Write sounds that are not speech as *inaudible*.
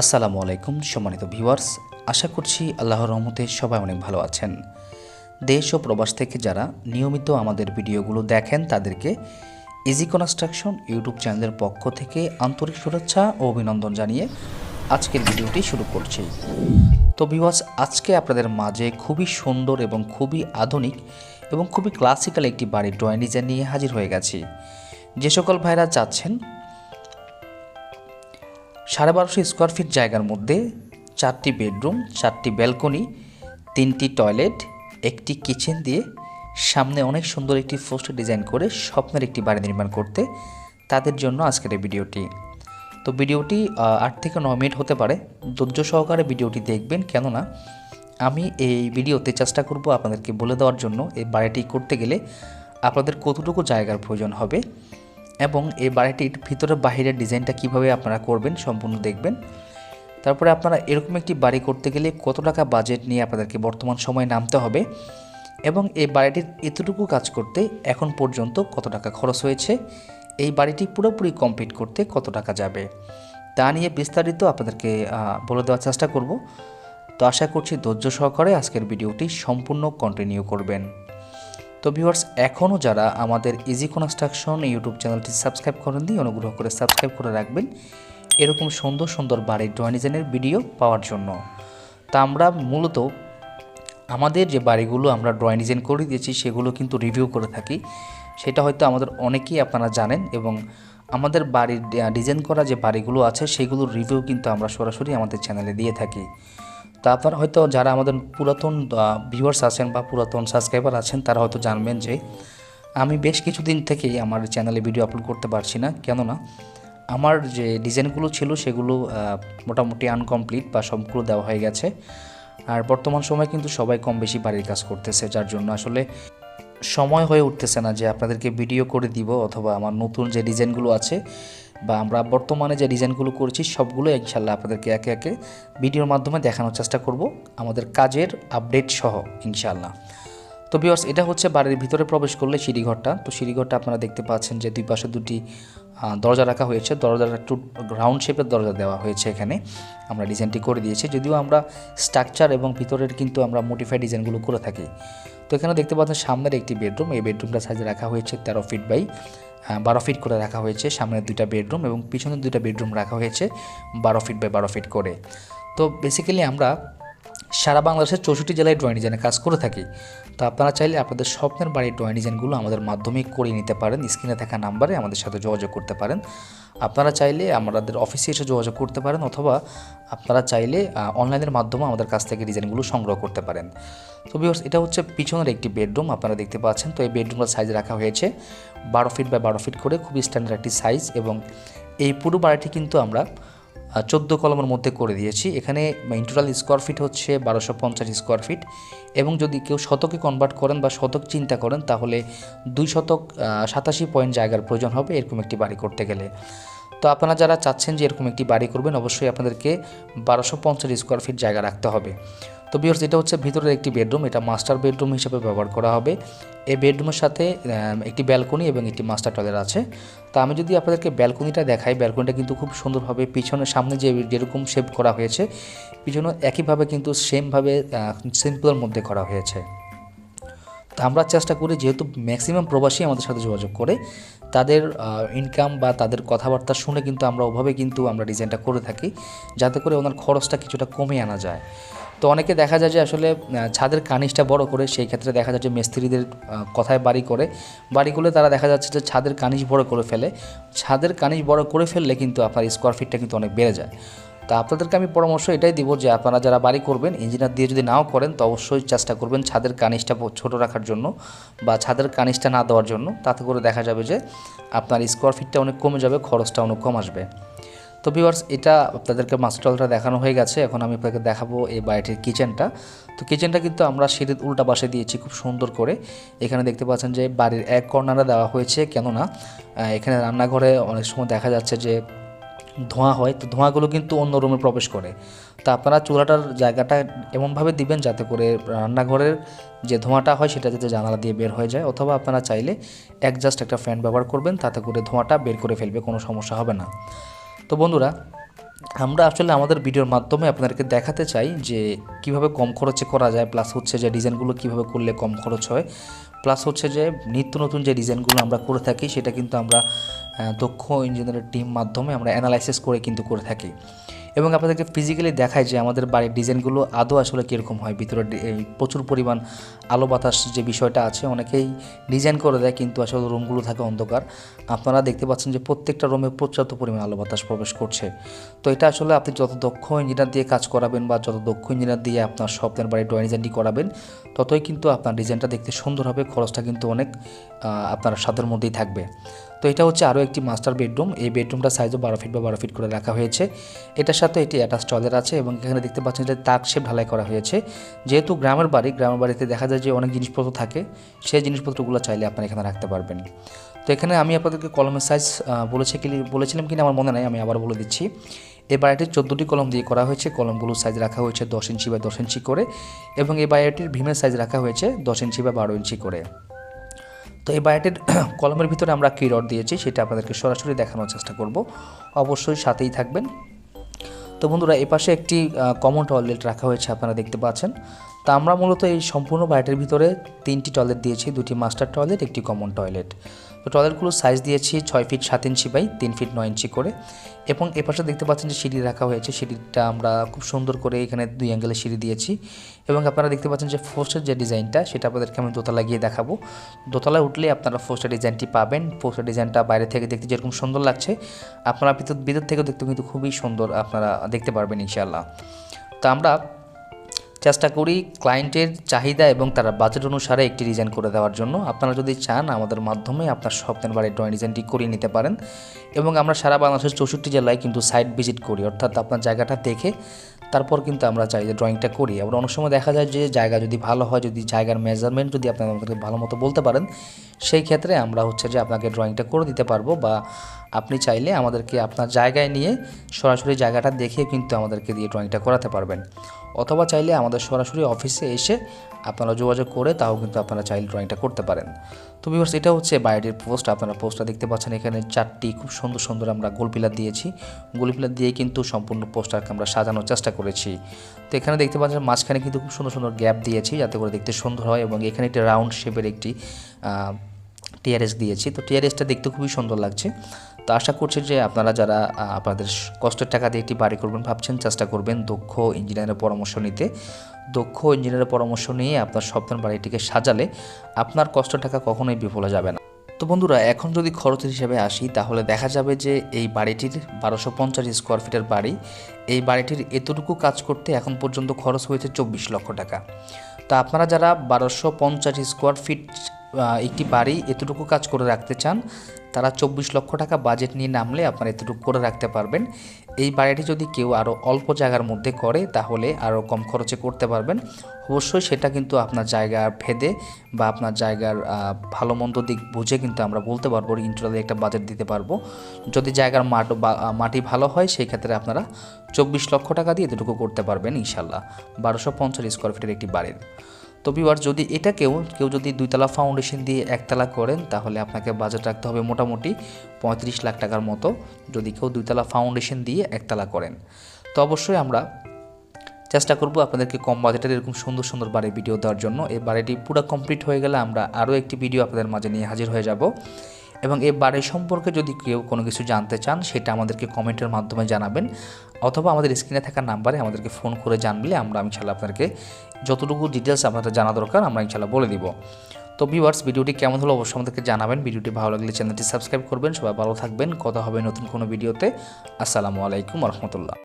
আসসালামু আলাইকুম সম্মানিত ভিউয়ার্স, আশা করছি আল্লাহর রহমতে সবাই অনেক ভালো আছেন। দেশ ও প্রবাস থেকে যারা নিয়মিত আমাদের ভিডিওগুলো দেখেন, তাদেরকে ইজি কনস্ট্রাকশন ইউটিউব চ্যানেলের পক্ষ থেকে আন্তরিক শুভেচ্ছা ও অভিনন্দন জানিয়ে আজকের ভিডিওটি শুরু করছি। তো ভিউয়ার্স, আজকে আপনাদের মাঝে খুবই সুন্দর এবং খুবই আধুনিক এবং খুবই ক্লাসিক্যাল একটি বাড়ির ড্রয়িং ডিজাইন নিয়ে হাজির হয়ে গেছি। যে সকল ভাইরা চাচ্ছেন সাড়ে বারোশো স্কোয়ার ফিট জায়গার মধ্যে চারটি বেডরুম, চারটি ব্যালকনি, তিনটি টয়লেট, একটি কিচেন দিয়ে সামনে অনেক সুন্দর একটি পোস্ট ডিজাইন করে স্বপ্নের একটি বাড়ি নির্মাণ করতে তাদের জন্য আজকের এই ভিডিওটি। তো ভিডিওটি আট থেকে ন মিনিট হতে পারে। ধৈর্য সহকারে ভিডিওটি দেখবেন, কেননা আমি এই ভিডিওতে চেষ্টা করব আপনাদেরকে বলে দেওয়ার জন্য এই বাড়িটি করতে গেলে আপনাদের কতটুকু জায়গার প্রয়োজন হবে। এবং এই বাড়িটির ভিতরে বাহিরের ডিজাইনটা কীভাবে আপনারা করবেন সম্পূর্ণ দেখবেন। তারপরে আপনারা এরকম একটি বাড়ি করতে গেলে কত টাকা বাজেট নিয়ে আপনাদেরকে বর্তমান সময়ে নামতে হবে এবং এই বাড়িটির এতটুকু কাজ করতে এখন পর্যন্ত কত টাকা খরচ হয়েছে, এই বাড়িটি পুরোপুরি কমপ্লিট করতে কত টাকা যাবে, তা নিয়ে বিস্তারিত আপনাদেরকে বলে দেওয়ার চেষ্টা করব। তো আশা করছি ধৈর্য সহকারে আজকের ভিডিওটি সম্পূর্ণ কন্টিনিউ করবেন। তো ভিউয়ার্স এখনও যারা আমাদের ইজি কনস্ট্রাকশন ইউটিউব চ্যানেলটি সাবস্ক্রাইব করেন করেননি, অনুগ্রহ করে সাবস্ক্রাইব করে রাখবেন। এরকম সুন্দর সুন্দর বাড়ির ড্রয়িং ডিজাইনের ভিডিও পাওয়ার জন্য। তা আমরা মূলত আমাদের যে বাড়িগুলো আমরা ড্রয়িং ডিজাইন করে দিয়েছি, সেগুলো কিন্তু রিভিউ করে থাকি। সেটা হয়তো আমাদের অনেকেই আপনারা জানেন এবং আমাদের বাড়ির ডিজাইন করা যে বাড়িগুলো আছে, সেগুলোর রিভিউ কিন্তু আমরা সরাসরি আমাদের চ্যানেলে দিয়ে থাকি। তো আপনারা হয়তো যারা আমাদের পুরাতন ভিউয়ার্স আছেন বা পুরাতন সাবস্ক্রাইবার আছেন, তারা হয়তো জানবেন যে আমি বেশ কিছুদিন থেকেই আমার চ্যানেলে ভিডিও আপলোড করতে পারছি না। কেননা আমার যে ডিজাইনগুলো ছিল সেগুলো মোটামুটি আনকমপ্লিট বা সবগুলো দেওয়া হয়ে গেছে। আর বর্তমান সময় কিন্তু সবাই কম বেশি বাড়ির কাজ করতেছে, যার জন্য আসলে সময় হয়ে উঠতেছে না যে আপনাদেরকে ভিডিও করে দিব অথবা আমার নতুন যে ডিজাইনগুলো আছে বা আমরা বর্তমানে যে ডিজাইনগুলো করছি সবগুলো ইনশাল্লাহ আপনাদেরকে একে একে ভিডিওর মাধ্যমে দেখানোর চেষ্টা করব আমাদের কাজের আপডেট সহ ইনশাল্লাহ তো বিয়ার্স এটা হচ্ছে বাড়ির ভিতরে প্রবেশ করলে সিঁড়িঘরটা। তো সিঁড়িঘরটা আপনারা দেখতে পাচ্ছেন যে দুই পাশে দুটি দরজা রাখা হয়েছে। দরজাটা একটু রাউন্ড শেপের দরজা দেওয়া হয়েছে এখানে। আমরা ডিজাইনটি করে দিয়েছি। যদিও আমরা স্ট্রাকচার এবং ভিতরের কিন্তু আমরা মোটিফাই ডিজাইনগুলো করে থাকি। তো এখানে দেখতে পাচ্ছেন সামনের একটি বেডরুম। এই বেডরুমটা সাইজে রাখা হয়েছে তেরো ফিট বাই বারো ফিট করে রাখা হয়েছে। সামনের দুইটা বেডরুম এবং পিছনের দুইটা বেডরুম রাখা হয়েছে বারো ফিট বাই বারো ফিট করে। তো বেসিক্যালি আমরা সারা বাংলাদেশের চৌষট্টি জেলায় ড্রয়িং ডিজাইনের কাজ করে থাকি। তো আপনারা চাইলে আপনাদের স্বপ্নের বাড়ির ড্রয়িং ডিজাইনগুলো আমাদের মাধ্যমে করিয়ে নিতে পারেন। স্ক্রিনে থাকা নাম্বারে আমাদের সাথে যোগাযোগ করতে পারেন। আপনারা চাইলে আমাদের অফিসে এসে যোগাযোগ করতে পারেন অথবা আপনারা চাইলে অনলাইনের মাধ্যমে আমাদের কাছ থেকে ডিজাইনগুলো সংগ্রহ করতে পারেন। তো ভিউয়ার্স এটা হচ্ছে পিছনের একটি বেডরুম আপনারা দেখতে পাচ্ছেন। তো এই বেডরুমের সাইজ রাখা হয়েছে বারো ফিট বাই বারো ফিট করে, খুবই স্ট্যান্ডার্ড একটি সাইজ এবং এই পুরো বাড়িটি কিন্তু আমরা চোদ্দ কলমের মধ্যে করে দিয়েছি। এখানে ইন্টোটাল স্কোয়ার ফিট হচ্ছে বারোশো পঞ্চাশ স্কোয়ার ফিট এবং যদি কেউ শতকে কনভার্ট করেন বা শতক চিন্তা করেন, তাহলে দুই শতক সাতাশি পয়েন্ট জায়গার প্রয়োজন হবে এরকম একটি বাড়ি করতে গেলে। তো আপনারা যারা চাচ্ছেন যে এরকম একটি বাড়ি করবেন, অবশ্যই আপনাদেরকে বারোশো পঞ্চাশ স্কোয়ার ফিট জায়গা রাখতে হবে। তো বিয়ার্স এটা হচ্ছে ভিতরের একটি বেডরুম এটা মাস্টার বেডরুম হিসেবে ব্যবহার করা হবে। এই বেডরুমের সাথে একটি ব্যালকনি এবং একটি মাস্টার টয়লেট আছে। তো আমি যদি আপনাদেরকে ব্যালকনিটা দেখাই ব্যালকনিটা কিন্তু খুব সুন্দরভাবে পিছনে সামনে যে যেরকম শেপ করা হয়েছে, পিছনে একইভাবে কিন্তু সেমভাবে সিম্পলের মধ্যে করা হয়েছে। তো আমরা চেষ্টা করি, যেহেতু ম্যাক্সিমাম প্রবাসী আমাদের সাথে যোগাযোগ করে, তাদের ইনকাম বা তাদের কথাবার্তা শুনে কিন্তু আমরা ওভাবে কিন্তু আমরা ডিজাইনটা করে থাকি, যাতে করে ওনার খরচটা কিছুটা কমে আনা যায়। তো অনেকে দেখা যায় যে আসলে ছাদের কানিসটা বড় করে সেই ক্ষেত্রে দেখা যাচ্ছে মিস্ত্রিদের কথায় বাড়ি করে। বাড়ি করলে তারা দেখা যাচ্ছে যে ছাদের কানিস বড় করে ফেলে। ছাদের কানিস বড় করে ফেললে কিন্তু আপনার স্কোয়ার ফিটটা কিন্তু অনেক বেড়ে যায়। তা আপনাদেরকে আমি পরামর্শ এটাই দিব যে আপনারা যারা বাড়ি করবেন ইঞ্জিনিয়ার দিয়ে যদি নাও করেন, তো অবশ্যই চেষ্টা করবেন ছাদের কানিসটা ছোট রাখার জন্য বা ছাদের কানিসটা না দেওয়ার জন্য। তাতে করে দেখা যাবে যে আপনার স্কোয়ার ফিটটা অনেক কমে যাবে খরচটা অনেক কম আসবে। তো ভিউয়ার্স এটা আপনাদেরকে মাস্টারটা দেখানো হয়ে গেছে। এখন আমি আপনাকে দেখাবো এই বাড়িটির কিচেনটা তো কিচেনটা কিন্তু আমরা সিঁড়ির উল্টা পাশে দিয়েছি খুব সুন্দর করে। এখানে দেখতে পাচ্ছেন যে বাড়ির এক কর্নারে দেওয়া হয়েছে, কেননা এখানে রান্নাঘরে অনেক সময় দেখা যাচ্ছে যে ধোঁয়া হয়। তো ধোঁয়াগুলো কিন্তু অন্য রুমে প্রবেশ করে। তো আপনারা চুলাটার জায়গাটা এমনভাবে দিবেন যাতে করে রান্নাঘরের যে ধোঁয়াটা হয় সেটা যাতে জানালা দিয়ে বের হয়ে যায়। অথবা আপনারা চাইলে একজাস্ট একটা ফ্যান ব্যবহার করবেন, তাতে করে ধোঁয়াটা বের করে ফেলবে, কোনো সমস্যা হবে না। তো বন্ধুরা, আমরা আসলে আমাদের ভিডিওর মাধ্যমে আপনাদেরকে দেখাতে চাই যে কীভাবে কম খরচে করা যায় প্লাস হচ্ছে যে ডিজাইনগুলো কীভাবে করলে কম খরচ হয় প্লাস হচ্ছে যে নিত্য নতুন যে ডিজাইনগুলো আমরা করে থাকি, সেটা কিন্তু আমরা দক্ষ ইঞ্জিনিয়ারের টিম মাধ্যমে আমরা অ্যানালাইসিস করে কিন্তু করে থাকি। এবং আপনাদেরকে ফিজিক্যালি দেখায় যে আমাদের বাড়ির ডিজাইনগুলো আদৌ আসলে কীরকম হয়। ভিতরে প্রচুর পরিমাণ আলো বাতাস যে বিষয়টা আছে, অনেকেই ডিজাইন করে দেয় কিন্তু আসলে রুমগুলো থাকে অন্ধকার। আপনারা দেখতে পাচ্ছেন যে প্রত্যেকটা রুমে পর্যাপ্ত পরিমাণ আলো বাতাস প্রবেশ করছে। তো এটা আসলে আপনি যত দক্ষ ইঞ্জিনিয়ার দিয়ে কাজ করাবেন বা যত দক্ষ ইঞ্জিনিয়ার দিয়ে আপনার স্বপ্নের বাড়ির ড্রয়িং ডিজাইনটি করাবেন, ততই কিন্তু আপনার ডিজাইনটা দেখতে সুন্দর হবে। খরচটা কিন্তু অনেক আপনার সাধ্যের মধ্যেই থাকবে। তো এটা হচ্ছে আরও একটি মাস্টার বেডরুম এই বেডরুমটা সাইজও বারো ফিট বা বারো ফিট করে রাখা হয়েছে। এটার সাথে এটি অ্যাটাচ টয়লেট আছে এবং এখানে দেখতে পাচ্ছেন যে তাক শেপ ঢালাই করা হয়েছে। যেহেতু গ্রামের বাড়ি, গ্রামের বাড়িতে দেখা যায় যে অনেক জিনিসপত্র থাকে, সেই জিনিসপত্রগুলো চাইলে আপনারা এখানে রাখতে পারবেন। তো এখানে আমি আপনাদেরকে কলমের সাইজ বলেছে কি, বলেছিলাম কিনা আমার মনে নাই, আমি আবার বলে দিচ্ছি। এই বাড়িটির চোদ্দোটি কলম দিয়ে করা হয়েছে। কলমগুলোর সাইজ রাখা হয়েছে দশ ইঞ্চি বা দশ ইঞ্চি করে এবং এই বাড়িটির ভীমের সাইজ রাখা হয়েছে দশ ইঞ্চি বা বারো ইঞ্চি করে। তো এই বায়োটের *clears throat* কলমের ভিতরে আমরা কী রড দিয়েছি সেটা আপনাদেরকে সরাসরি দেখানোর চেষ্টা করব। অবশ্যই সাথেই থাকবেন। তো বন্ধুরা, এপাশে পাশে একটি কমন টয়লেট রাখা হয়েছে, আপনারা দেখতে পাচ্ছেন। তো আমরা মূলত এই সম্পূর্ণ বাড়িটির ভিতরে তিনটি টয়লেট দিয়েছি, দুটি মাস্টার টয়লেট একটি কমন টয়লেট তো টয়লেটগুলোর সাইজ দিয়েছি ছয় ফিট সাত ইঞ্চি বাই তিন ফিট নয় ইঞ্চি করে এবং এ পাশে দেখতে পাচ্ছেন যে সিঁড়ি রাখা হয়েছে। সিঁড়িটা আমরা খুব সুন্দর করে এখানে দুই অ্যাঙ্গেলে সিঁড়ি দিয়েছি এবং আপনারা দেখতে পাচ্ছেন যে ফোস্টের যে ডিজাইনটা সেটা আপনাদেরকে আমি দোতলা গিয়ে দেখাবো। দোতলায় উঠলে আপনারা ফোস্টের ডিজাইনটি পাবেন। ফোস্টের ডিজাইনটা বাইরে থেকে দেখতে যেরকম সুন্দর লাগছে, আপনারা ভিতর ভিতর থেকেও দেখতে কিন্তু খুবই সুন্দর আপনারা দেখতে পারবেন ইনশাআল্লাহ। তো আমরা চেষ্টা করি ক্লায়েন্টের চাহিদা এবং তার বাজেট অনুসারে একটি ডিজাইন করে দেওয়ার জন্য। আপনারা যদি চান, আমাদের মাধ্যমে আপনার স্বপ্নের বাড়ির ড্রয়িং ডিজাইনটি করিয়ে নিতে পারেন এবং আমরা সারা বাংলাদেশের চৌষট্টি জেলায় কিন্তু সাইট ভিজিট করি। অর্থাৎ আপনার জায়গাটা দেখে তারপর কিন্তু আমরা চাই যে ড্রয়িংটা করি। আবার অনেক সময় দেখা যায় যে জায়গা যদি ভালো হয়, যদি জায়গার মেজারমেন্ট যদি আপনারা আমাদেরকে ভালো মতো বলতে পারেন, সেই ক্ষেত্রে আমরা হচ্ছে যে আপনাকে ড্রয়িংটা করে দিতে পারব বা আপনি চাইলে আমাদেরকে আপনার জায়গায় নিয়ে সরাসরি জায়গাটা দেখে কিন্তু আমাদেরকে দিয়ে ড্রয়িংটা করাতে পারবেন। অথবা চাইলে আমাদের সরাসরি অফিসে এসে আপনারা যোগাযোগ করে তাও কিন্তু আপনারা চাইলে ড্রয়িংটা করতে পারেন। তো ভিউয়ার্স এটা হচ্ছে বায়োটির পোস্ট আপনারা পোস্টটা দেখতে পাচ্ছেন। এখানে চারটি খুব সুন্দর সুন্দর আমরা গোল পিলার দিয়েছি। গোল পিলার দিয়ে কিন্তু সম্পূর্ণ পোস্টারকে আমরা সাজানোর চেষ্টা করেছি। তো এখানে দেখতে পাচ্ছেন, মাঝখানে কিন্তু খুব সুন্দর সুন্দর গ্যাপ দিয়েছি যাতে করে দেখতে সুন্দর হয় এবং এখানে একটি রাউন্ড শেপের একটি টিআরএস দিয়েছি। তো টিআরএসটা দেখতে খুবই সুন্দর লাগছে। তো আশা করছি যে আপনারা যারা আপনাদের কষ্টের টাকা দিয়ে একটি বাড়ি করবেন ভাবছেন, চেষ্টা করবেন দক্ষ ইঞ্জিনিয়ারের পরামর্শ নিতে। দক্ষ ইঞ্জিনিয়ারের পরামর্শ নিয়ে আপনার স্বপ্নের বাড়িটিকে সাজালে আপনার কষ্ট টাকা কখনোই বিফলে যাবে না। তো বন্ধুরা, এখন যদি খরচের হিসাবে আসি, তাহলে দেখা যাবে যে এই বাড়িটির বারোশো পঞ্চাশ স্কোয়ার ফিটের বাড়ি, এই বাড়িটির এতটুকু কাজ করতে এখন পর্যন্ত খরচ হয়েছে চব্বিশ লক্ষ টাকা। তো আপনারা যারা বারোশো পঞ্চাশ স্কোয়ার ফিট একটি বাড়ি এতটুকু কাজ করে রাখতে চান, তারা চব্বিশ লক্ষ টাকা বাজেট নিয়ে নামলে আপনারা এতটুকু করে রাখতে পারবেন। এই বাড়িটি যদি কেউ আরও অল্প জায়গার মধ্যে করে, তাহলে আরও কম খরচে করতে পারবেন। অবশ্যই সেটা কিন্তু আপনার জায়গার ভেদে বা আপনার জায়গার ভালো মন্দ দিক বুঝে কিন্তু আমরা বলতে পারব ইন্টারনালি একটা বাজেট দিতে পারব। যদি জায়গার মাঠ মাটি ভালো হয়, সেই ক্ষেত্রে আপনারা চব্বিশ লক্ষ টাকা দিয়ে এতটুকু করতে পারবেন ইনশাল্লাহ। বারোশো পঞ্চাশ স্কোয়ার ফিটের একটি বাড়ির। তো বিবার যদি এটা কেউ কেউ যদি দুইতলা ফাউন্ডেশন দিয়ে একতলা করেন, তাহলে আপনাকে বাজেট রাখতে হবে মোটামুটি পঁয়ত্রিশ লাখ টাকার মতো, যদি কেউ দুইতলা ফাউন্ডেশন দিয়ে একতলা করেন। তো অবশ্যই আমরা চেষ্টা করব আপনাদেরকে কম বাজেটের এরকম সুন্দর সুন্দর বাড়ির ভিডিও দেওয়ার জন্য। এই বাড়িটি পুরো কমপ্লিট হয়ে গেলে আমরা আরও একটি ভিডিও আপনাদের মাঝে নিয়ে হাজির হয়ে যাব। এবং এই বাড়ি সম্পর্কে যদি কেউ কোনো কিছু জানতে চান, সেটা আমাদেরকে কমেন্টের মাধ্যমে জানাবেন অথবা আমাদের স্ক্রিনে থাকা নাম্বারে আমাদেরকে ফোন করে জানলে আমরা ইনশাল্লাহ আপনাদেরকে যতটুকু ডিটেলস আপনাদের জানা দরকার আমরা ইনশাল্লাহ বলে দিব। তো ভিউয়ার্স ভিডিওটি কেমন হলো অবশ্যই আমাদেরকে জানাবেন। ভিডিওটি ভালো লাগলে চ্যানেলটি সাবস্ক্রাইব করবেন। সবাই ভালো থাকবেন। কথা হবে নতুন কোনো ভিডিওতে আসসালামু আলাইকুম রহমতুল্লাহ।